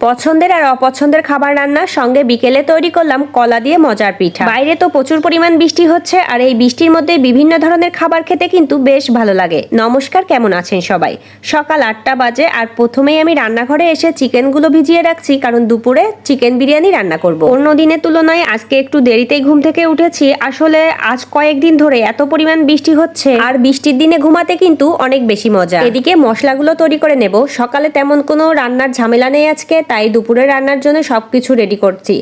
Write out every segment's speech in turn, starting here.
পছন্দের আর অপছন্দের খাবার রান্না সঙ্গে বিকেলে তৈরি করলাম কলা দিয়ে মজার পিঠা। বাইরে তো প্রচুর পরিমাণ বৃষ্টি হচ্ছে আর এই বৃষ্টির মধ্যে বিভিন্ন ধরনের খাবার খেতে কিন্তু বেশ ভালো লাগে। নমস্কার, কেমন আছেন সবাই? সকাল আটটা বাজে আর প্রথমেই আমি রান্নাঘরে এসে চিকেনগুলো ভিজিয়ে রাখছি কারণ দুপুরে চিকেন বিরিয়ানি রান্না করব। অন্য দিনের তুলনায় আজকে একটু দেরিতেই ঘুম থেকে উঠেছি। আসলে আজ কয়েকদিন ধরে এত পরিমাণ বৃষ্টি হচ্ছে আর বৃষ্টির দিনে ঘুমাতে কিন্তু অনেক বেশি মজা। এদিকে মশলাগুলো তৈরি করে নেব। সকালে তেমন কোনো রান্নার ঝামেলা নেই আজকে তাই দুপুরে রান্নার জন্য সবকিছু রেডি করছি।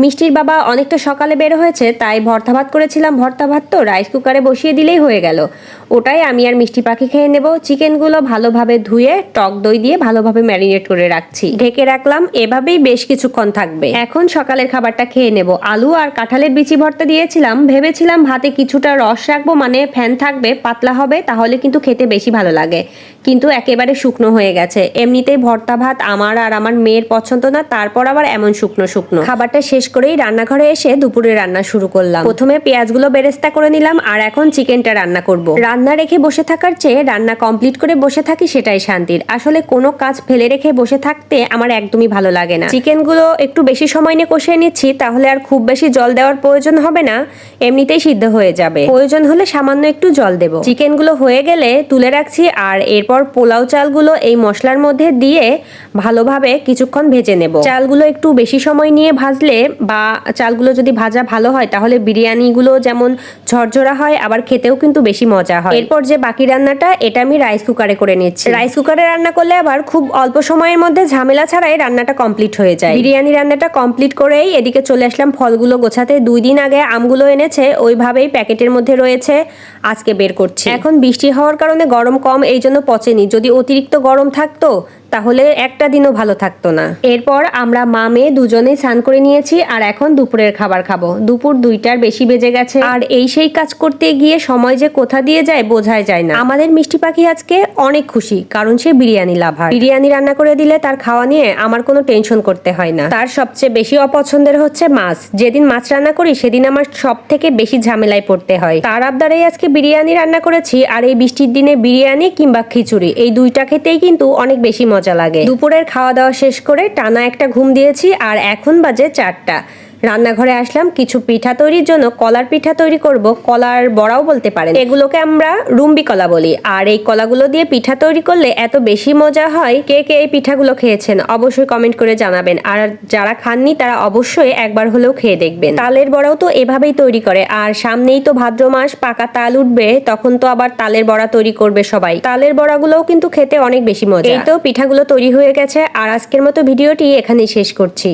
মিষ্টির বাবা অনেকটা সকালে বের হয়েছে, তাই ভর্তা ভাত করেছিলাম। ভর্তা ভাত তো রাইস কুকারে বসিয়ে দিলেই হয়ে গেল। ওটাই আমি আর মিষ্টি পাখি খেয়ে নেব। চিকেনগুলো ভালোভাবে ধুয়ে, টক দই দিয়ে ভালোভাবে ম্যারিনেট করে রাখছি। ঢেকে রাখলাম, এভাবেই বেশ কিছুক্ষণ থাকবে। এখন সকালের খাবারটা খেয়ে নেব। আলু আর কাঁঠালের বিচি ভর্তা দিয়েছিলাম। ভেবেছিলাম ভাতে কিছুটা রস রাখব মানে ফ্যান থাকবে, পাতলা হবে, তাহলে কিন্তু খেতে বেশি ভালো লাগে। কিন্তু একেবারে শুকনো হয়ে গেছে। এমনিতেই ভর্তা ভাত আমার আর আমার মেয়ের পছন্দ না, তারপর আবার এমন শুকনো শুকনো। খাবারটা শেষ করেই রান্নাঘরে এসে দুপুরে রান্না শুরু করলাম। প্রথমে পেঁয়াজগুলো বেরেস্তা করে নিলাম আর এখন চিকেনটা রান্না করব। রান্না রেখে বসে থাকার চেয়ে রান্না কমপ্লিট করে বসে থাকি সেটাই শান্তির। আসলে কোনো কাজ ফেলে রেখে বসে থাকতে আমার একদমই ভালো লাগে না। চিকেনগুলো একটু বেশি সময় নিয়ে কষিয়ে নিচ্ছি, তাহলে আর খুব বেশি জল দেওয়ার প্রয়োজন হবে না, এমনিতেই সিদ্ধ হয়ে যাবে। প্রয়োজন হলে সামান্য একটু জল দেব। চিকেনগুলো হয়ে গেলে তুলে রাখছি আর এরপর পোলাও চালগুলো এই মশলার মধ্যে দিয়ে ভালোভাবে কিছুক্ষণ ভেজে নেব। চালগুলো একটু বেশি সময় নিয়ে ভাজলে বা চালগুলো যদি ভাজা ভালো হয় তাহলে বিরিয়ানিগুলো যেমন ঝরঝরা হয় আবার খেতেও কিন্তু বেশি মজা হয়। এরপর যে বাকি রান্নাটা এটা আমি রাইস কুকারে করে নিচ্ছি। রাইস কুকারে রান্না করলে আবার খুব অল্প সময়ের মধ্যে ঝামেলা ছাড়াই রান্নাটা কমপ্লিট হয়ে যায়। বিরিয়ানি রান্নাটা কমপ্লিট করেই এদিকে চলে আসলাম ফলগুলো গোছাতে। দুই দিন আগে আমগুলো এনেছে ওইভাবেই প্যাকেটের মধ্যে রয়েছে আজকে বের করছি। এখন বৃষ্টি হওয়ার কারণে গরম কম এই জন্য পচেনি। যদি অতিরিক্ত গরম থাকতো তাহলে একটা দিনও ভালো থাকতো না। এরপর আমরা মা মেয়ে দুজনেই স্নান করে নিয়েছি আর এখন দুপুরের খাবার খাব। দুপুর দুইটার বেশি বেজে গেছে। আর এই সেই কাজ করতে গিয়ে সময় যে কোথা দিয়ে যায় বোঝাই যায় না। আমাদের মিষ্টি পাখি আজকে অনেক খুশি, কারণ সে বিরিয়ানি লাভার। বিরিয়ানি রান্না করে দিলে তার খাওয়া নিয়ে আমার কোনো টেনশন করতে হয় না। তার সবচেয়ে বেশি অপছন্দের হচ্ছে মাছ। যেদিন মাছ রান্না করি সেদিন আমার সব থেকে বেশি ঝামেলায় পড়তে হয়। তার আবদারেই আজকে বিরিয়ানি রান্না করেছি আর এই বৃষ্টির দিনে বিরিয়ানি কিংবা খিচুড়ি, এই দুইটা খেতেই কিন্তু অনেক বেশি মজা লাগে। দুপুরের খাওয়া দাওয়া শেষ করে টানা একটা ঘুম দিয়েছি আর এখন বাজে চারটা। রান্নাঘরে আসলাম, কিছু পিঠা তৈরির জন্য কলার পিঠা তৈরি করব। কলার বড়াও বলতে পারেন। এগুলোকে আমরা রুম্বি কলা বলি। আর এই কলাগুলো দিয়ে পিঠা তৈরি করলে এত বেশি মজা হয়। কে কে এই পিঠাগুলো খেয়েছেন অবশ্যই কমেন্ট করে জানাবেন। আর যারা খাননি, তারা অবশ্যই একবার হলেও খেয়ে দেখবেন। তালের বড়াও তো এভাবেই তৈরি করে। আর সামনেই তো ভাদ্র মাস, পাকা তাল উঠবে, তখন তো আবার তালের বড়া তৈরি করবে সবাই। তালের বড়াগুলোও কিন্তু খেতে অনেক বেশি মজা। এই তো পিঠাগুলো তৈরি হয়ে গেছে। আর আজকের মতো ভিডিওটি এখানেই শেষ করছি।